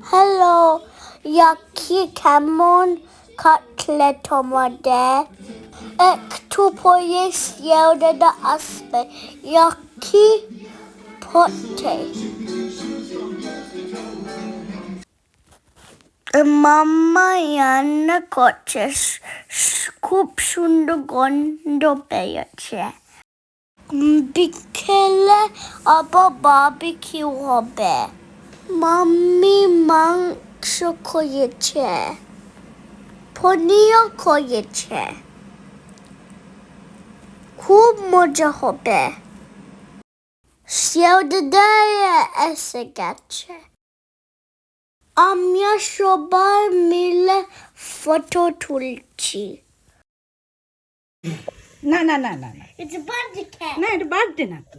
Hello yaki কেমন কাটলে তোমাদের একটু পরে শিয়ালদাদা আসবে ইয়াকি পড়তে মাম্মা রান্না করছে খুব সুন্দর গন্ধ পেয়েছে বিকেলে আবার বাবিকিউ হবে মাম্মি মাংস করেছে পনিরও করেছে খুব মজা হবে শিয়ালদাদায় এসে গেছে আমরা সবাই মিলে ফটো তুলছি না না না না না It's a birthday cake. না এটা বার্থডে না তো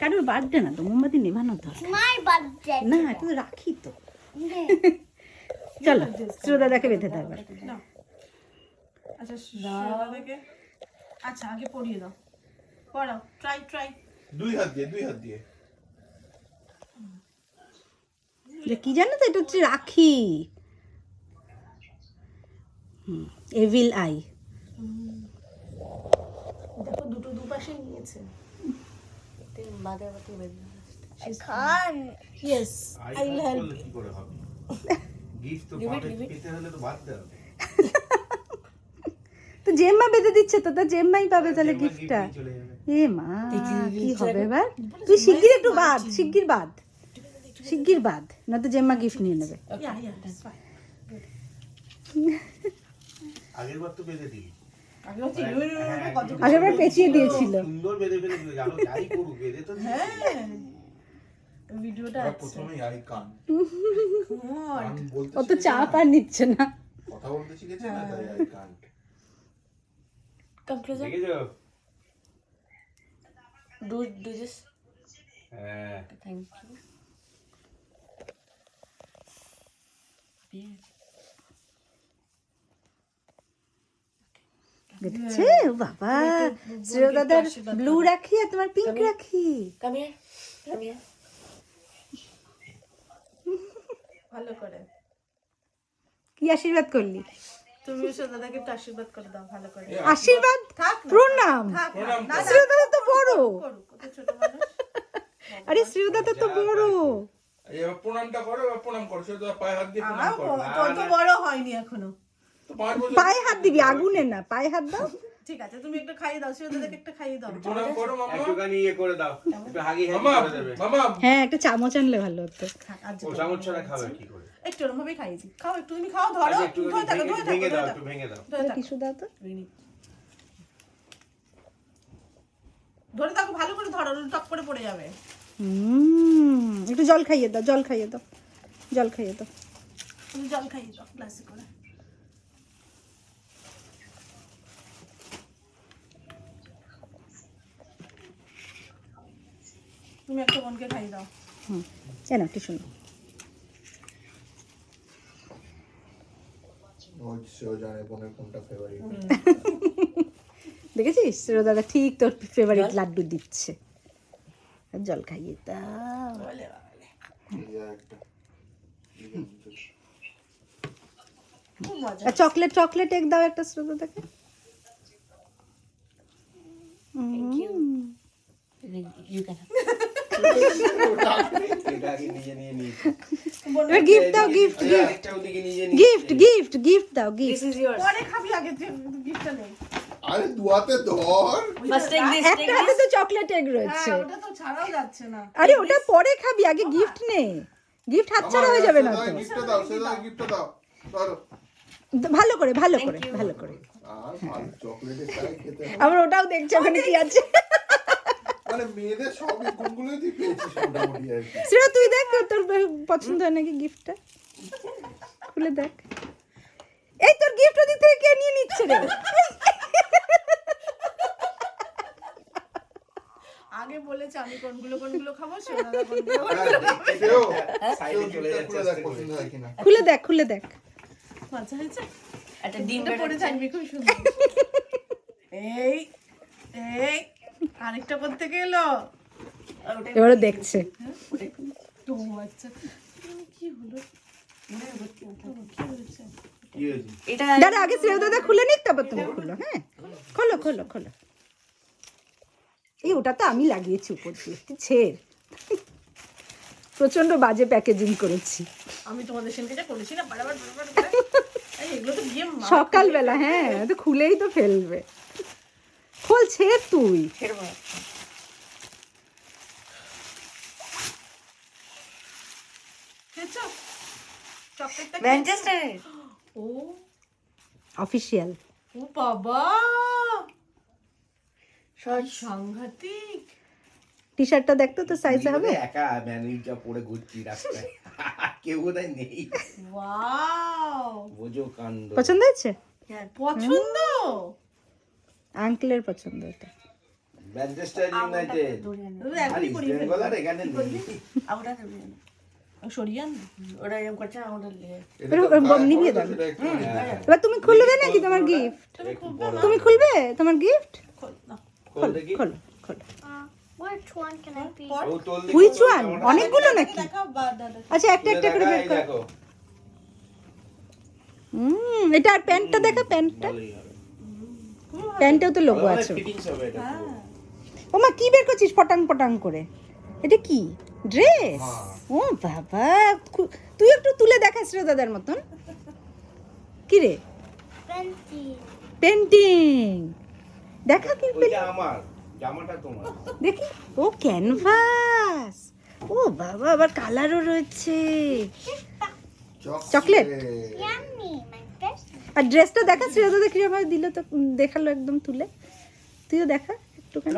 কারোর বার্থডে না তো মোমবাতি নেভানোর দরকার. না এটা তো রাখি তো। চলো শ্রোদাদাকে বেঁধে দাও আচ্ছা দাদা থেকে আচ্ছা আগে পড়িয়ে দাও। পড়াও ট্রাই ট্রাই দুই হাত দিয়ে দুই হাত দিয়ে। কি জানো তো এটা হচ্ছে রাখি। এভিল আই দেখো দুটো দুপাশে নিয়েছে। Can't. Yes I will help করলে কি করে হবে? গিফট তো পাবে পেতে হলে তো বাদ দেওয়া তো জেম্মা বেঁধে দিচ্ছে তো তা জেম্মাই পাবে তাহলে গিফটটা। এ মা কি হবে এবার? তুই শিগগির একটু বাদ শিগগির বাদ। শিগগির বাদ না তো জেম্মা গিফট নিয়ে নেবে। আগের বার তো বেঁধে দিই আগে হচ্ছে ইউর পেঁচিয়ে দিয়েছিল। সুন্দর বেঁধে ফেলে জানো যাই করুক বেঁধে তো দিই। ভিডিওটা আছে। প্রথমেই আই কান। God. কান বলতে ও তো চাপ আর নিচ্ছে না। কথা বলতে শিখেছে না তাই আই কান। Do this. হ্যাঁ। Thank you. ও বাবা শ্রেয়দাদার ব্লু রাখি আর তোমার পিঙ্ক রাখি. ভালো করে। কি আশীর্বাদ করলি? তুমি দাদাকে একটু আশীর্বাদ করে দাও ভালো করে। আশীর্বাদ? প্রণাম। থাক না, না, না, শ্রেয়দাদা তো বড়। করুক, কত ছোট মানুষ। আরে তো বড়। প্রণামটা করো প্রণাম করো। পায়ে হাত দিয়ে প্রণাম করো। না, বড় হয়নি এখনও। পায়ে হাত দিবি আগুনে না পায়ে হাত দাও। ঠিক আছে তুমি একটু খাইয়ে দাও সেও দাদাকে একটু খাইয়ে দাও। প্রণাম করো মামা একটুখানি ইয়ে করে দাও। একটু হাগি হাগি মামা মামা। হ্যাঁ একটা চামচ আনলে ভালো হতো। ও চামচ ছাড়া খাবে কি করে? একটু খাইয়ে দিই খাও একটু তুমি খাও ধরো। আচ্ছা, থাকো ধরে থাকো ভেঙে দাও একটু ভেঙে দাও। ধরে থাকো। দাও তো। ধরে থাকো ভালো করে ধরো টপ করে পড়ে যাবে। হুম একটু জল খাইয়ে দাও জল খাইয়ে দাও। জল খাইয়ে দাও। তুমি জল খাইয়ে দাও গ্লাসে করে। তুমি একটা বোনকে খাইয়ে দাও। হুম কেন? কোনটা ফেভারিট দেখেছিস? শ্রেয় দাদা ঠিক তোর ফেভারিট লাড্ডু দিচ্ছে। আর জল খাইয়ে দাও। একটা। আর চকলেট চকলেট এক দাও একটা You. can. এটা আগে নিজে নিয়ে নিয়েছি এবার গিফট দাও গিফট আরেকটা ওদিকে নিজে নিয়ে গিফট গিফট গিফট দাও গিফট This is yours. পরে খাবি আগে গিফটটা নেই। আরে দুয়াতে ধর। একটা হাতে তো চকলেট এগ রয়েছে। হ্যাঁ ওটা তো ছাড়াও যাচ্ছে না। আরে ওটা পরে খাবি আগে গিফট নে। গিফট হাতছাড়া হয়ে যাবে না তো। দাও সে দাও গিফটটা দাও। ধরো। ভালো করে ভালো করে ভালো করে। আর ভালো চকলেটের চাই খেতে। আবার ওটাও দেখছে ওখানে কি আছে। মানে মেয়েদের সবই গুণগুলোই তুই পেয়েছিস মোটামুটি আর কি। সেটা তুই দেখ তোর পছন্দ হয় নাকি গিফটটা খুলে দেখ। এই তোর গিফট ওদিক থেকে কে নিয়ে নিচ্ছে রে? আগে বলেছে আমি কোনগুলো কোনগুলো খাব খুলে দেখ খুলে দেখ। মজা হয়েছে? একটা ডিম এটা থাকবি খুব সুন্দর। এই এই আরেকটা করতে গেলো এবারে দেখছে। তো আচ্ছা। কি হলো? কি হয়েছে? এটা দাদা আগে শ্রেয় দাদা খুলে নিক তারপর তুমি খুলো হ্যাঁ? খোলো। খোলো খোলো এই ওটা তো আমি লাগিয়েছি উপর দিয়ে ছেড়। প্রচণ্ড বাজে প্যাকেজিং করেছি। আমি তোমাদের যা করেছি না বারবার বারবার সকালবেলা হ্যাঁ তো খুলেই তো ফেলবে। খোল ছেড় তুই ও। অফিসিয়াল ও বাবা। সাংঘাতিক। টি শার্টটা দেখতো তো সাইজে হবে। একা ম্যানেজটা পরে ঘুরছি রাস্তায়। কেউ বোধহয় নেই। ওয়াও। বোঝো কাণ্ড। পছন্দ হয়েছে? পছন্দ। আঙ্কেলের পছন্দ এটা। Manchester United. আর এখানে আমরা একটু হ্যাঁ। এবার তুমি খুলবে নাকি তোমার গিফট তুমি খুলবে না তুমি খুলবে তোমার গিফট খোল হুইচ ওয়ান অনেকগুলো নাকি? আচ্ছা একটা একটা করে বের করো। হুম এটা আর প্যান্টটা দেখা প্যান্টটা। প্যান্টেও তো লোগো আছে। ফিটিংস হবে এটা পুরো। ও মা কি বের করছিস পটাং পটাং করে? এটা কি? ড্রেস? ও বাবা তুই একটু তুলে দেখাস রে দাদার মতন। কি রে. পেন্টিং দেখা কি আমার জামাটা তোমার। দেখি। ও ক্যানভাস ও বাবা আবার কালারও রয়েছে। চকলেট? আর ড্রেসটা দেখা শ্রেয়া দাদা কীরকম দিল তো দেখাল একদম তুলে। তুইও দেখা একটুখানি।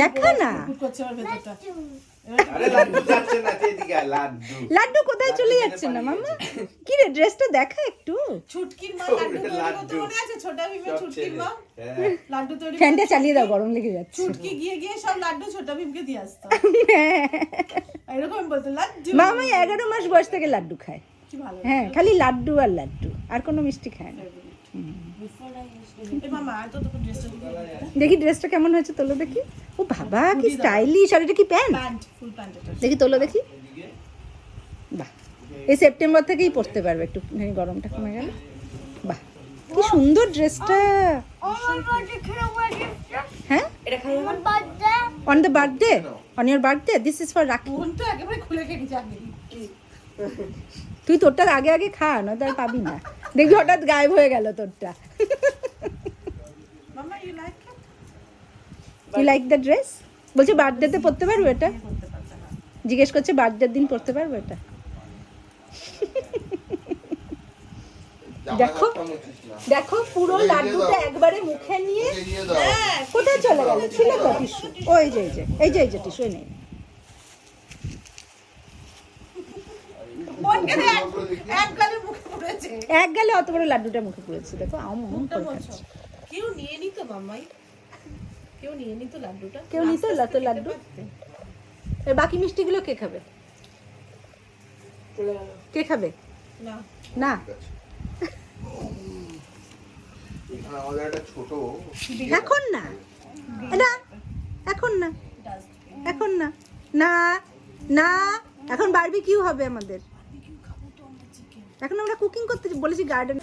দেখা না? আমার লাড্ডু যাচ্ছে না এদিকে আয়, লাড্ডু। লাড্ডু কোথায় চলে যাচ্ছে না মামা? কি রে ড্রেসটা দেখা একটু? হ্যাঁ। ফ্যানটা চালিয়ে দাও গরম লেগে যাচ্ছে। ছুটকি গিয়ে গিয়ে সব লাড্ডু ছোটা ভীমকে দিয়ে আসতো। এরকম বলতো লাড্ডু। মামা এগারো মাস বয়স থেকে লাড্ডু খায়। হ্যাঁ খালি লাড্ডু আর লাড্ডু আর কোনো মিষ্টি খায় না। দেখি ড্রেসটা কেমন হয়েছে তোলো দেখি। ও বাবা কি স্টাইলিশ আর এটা কি প্যান্ট প্যান্ট ফুল প্যান্ট এটা। দেখি তোলো দেখি। বাহ এই সেপ্টেম্বর থেকেই পরতে পারবে একটু গরমটা কমে গেল। বাহ কি সুন্দর ড্রেসটা Oh this হ্যাঁ? On the birthday on your birthday this is for Rakhi phone তো একেবারে খুলে যাবে তুই তোরটা আগে আগে খা নয়তো আর পাবি না। দেখবি হঠাৎ গায়েব হয়ে গেল তোরটা। You like it you like the dress বলছি বার্থডেতে পরতে পারব এটা? জিজ্ঞেস করছে বার্থডের দিন পরতে পারব এটা? দেখো। না। দেখো পুরো এই যে লাড্ডুটা একবারে মুখে নিয়ে কোথায় চলে গেল? ছিল তো টিস্যু। ওই যে এই যে এই যে এই যে টিস্যু নেই মন কেন এক গালে মুখে পড়েছে। এক গেলে অত বড় লাড্ডুটা মুখে পড়েছে দেখো আম আম করে খাচ্ছে। কেউ নিয়ে নিত মামাই কেউ নিয়ে নিত লাড্ডুটা? কেউ নিত লাতো লাড্ডু? এর বাকি মিষ্টিগুলো কে খাবে? কে খাবে? না। না? এখন না? না এখন না? এখন না? না? না? এখন বারবি কিউ হবে আমাদের। এখন আমরা কুকিং করতে বলেছি গার্ডেন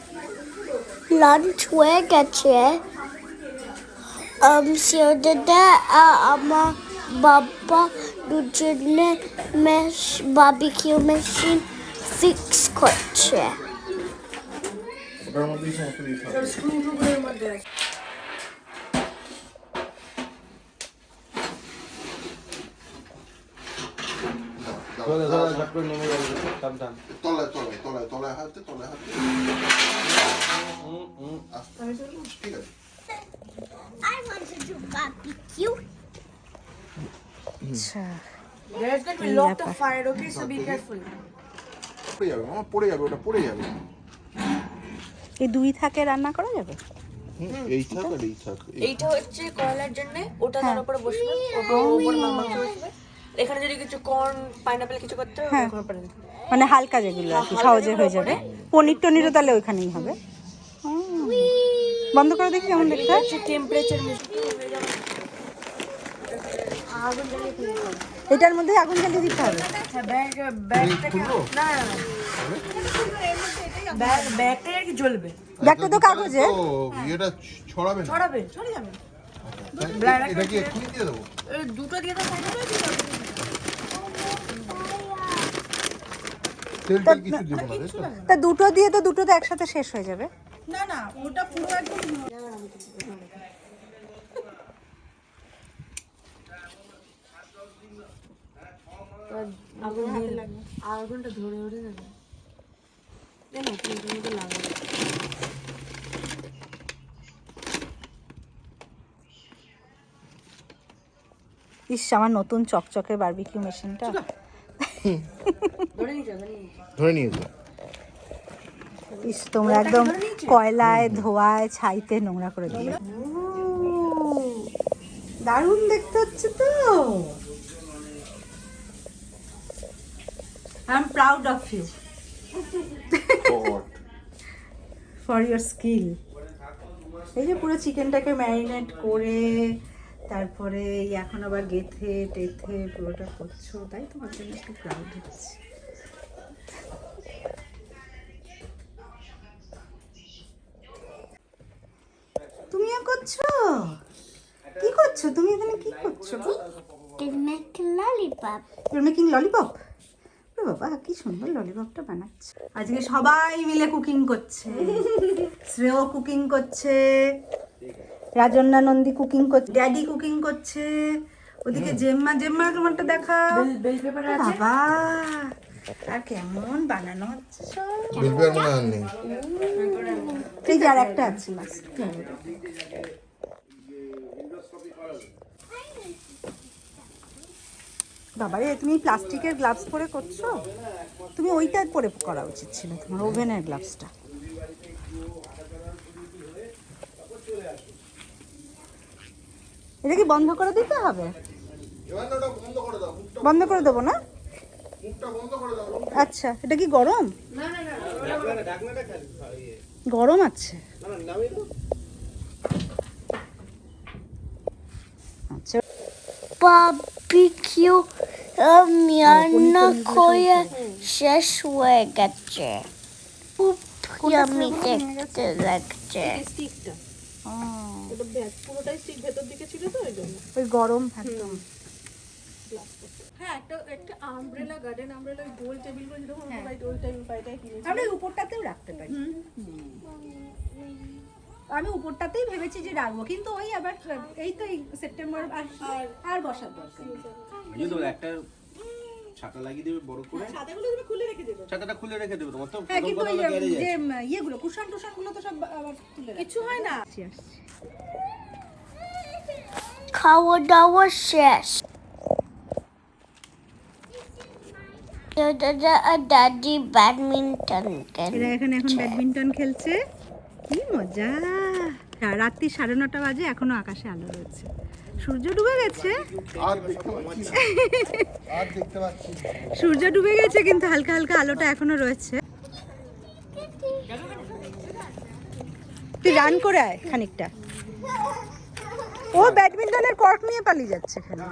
Lunch হয়ে গেছে um, সেও দাদা আর আমার বাবা দুজনে মেশ বাবিকিউ মেশিন ফিক্স করছে ওটার মধ্যেই সমস্ত কিছু থাকে। দাও, ধরে দাও, ধরে দাও। ঝট করে নেমে যাবে টান টান তলায় তলায় তলায় তলায় হাতে হুম। ঠিক আছে I want to do barbecue. আচ্ছা There's going to be lot of fire, okay? So be careful. পড়ে যাবে আমার পড়ে যাবে ওটা পড়ে যাবে এই দুই থাকে রান্না করা যাবে এই থাক আর এই থাক এইটা হচ্ছে কয়লার জন্য ওটা তার উপরে বসবে ওটার উপরে মাংস বসবে এখানে যদি কিছু কর্ন পাইনাপেল কিছু করতে হবে ওখানে পারেন মানে হালকা যেগুলো আর কি সহজে হয়ে যাবে। পনির টনিরও তাহলে ওইখানেই হবে। বন্ধ করে দেখি কেমন দেখতে। টেম্পারেচার। এটার মধ্যে আগুন জ্বালিয়ে দিতে হবে। ব্যাগটা তো কাগজে। ইয়েটা ছড়াবে ছড়াবে চলে যাবে। এটা কি দিয়ে দেবো? দুটো দিয়ে দাও দুটো দিয়ে দাও। তেল তেল কিছু দেবো না তা? দুটো দিয়ে তো দুটো তো একসাথে শেষ হয়ে যাবে। না না ওটা পুরো একদম ধরে ধরে যাবে লাগাবে। ইস আমার নতুন চকচকে বারবিকিউ মেশিনটা ধরে নিয়েছি ইস তোমরা একদম কয়লায় ধোয়ায় ছাইতে নোংরা করে দিলে। দারুণ দেখতে হচ্ছে তো। I am proud of you for your skill এই যে পুরো চিকেনটাকে ম্যারিনেট করে তারপরে এখন আবার গেথে টেথে পুরোটা করছ তাই তোমার জন্য একটু প্রাউড হচ্ছে। তুমিও করছ? কি করছ? তুমি এখানে কি করছ? ইউর মেকিং ললিপপ বাবা কি সুন্দর ললিপপটা বানাচ্ছে। আজকে সবাই মিলে কুকিং করছে। শ্রেয় কুকিং করছে। রাজন্না নন্দী কুকিং করছে। ড্যাডি কুকিং করছে। ওদিকে জেম্মা জেম্মা তোমারটা দেখাও। বেল পেপার বাবা আর কেমন বানানো হচ্ছে। দেখবে আর মনে আর নেই। এই আর একটা আছে। last। বাবারে তুমি প্লাস্টিকের গ্লাভস পরে করছ? তুমি ওইটা পরে করা উচিত ছিল তোমার ওভেনের গ্লাভসটা এটা কি বন্ধ করে দিতে হবে? বন্ধ করে দাও মুখটা বন্ধ করে দেবো না? মুখটা বন্ধ করে দাও আচ্ছা এটা কি গরম? গরম আছে। আচ্ছা। Barbecue রান্না করে শেষ হয়ে গেছে। খুব ইয়ামি দেখতে লাগছে। পুরোটাই স্টিক ভেতর দিকে ছিল তো ওই জন্য। ওই গরম একদম হ্যাঁ একটা একটা আমব্রেলা গার্ডেন আমব্রেলা গোল টেবিলগুলো যেরকম ওই টাইম পাইটাই কিনেছি। আমরা উপরটাতেও রাখতে পারি। আমি উপরটাতেই ভেবেছি যে রাখব কিন্তু ওই আবার এই তো এই সেপ্টেম্বর আর বসার দরকার একটা ছাতা লাগিয়ে দেবে বড় করে? ছাতাগুলো তুমি খুলে রেখে দেবে। ছাতাটা খুলে রেখে দেবে তোমার তো হ্যাঁ কিন্তু ওই যে ইয়েগুলো কুশন টুশনগুলো তো সব আবার তুলে কিছু হয় না। খাওয়া দাওয়া শেষ। দাদি ব্যাডমিন্টন খেলে এখানে এখন ব্যাডমিন্টন খেলছে। কি মজা। রাত্রি সাড়ে নটা বাজে, এখনও আকাশে আলো রয়েছে। সূর্য ডুবে গেছে? সূর্য ডুবে গেছে, কিন্তু হালকা হালকা আলোটা এখনও রয়েছে। তুই রান করে আয় খানিকটা। ও ব্যাডমিন্টনের কর্ক নিয়ে পালিয়ে যাচ্ছে এখানে।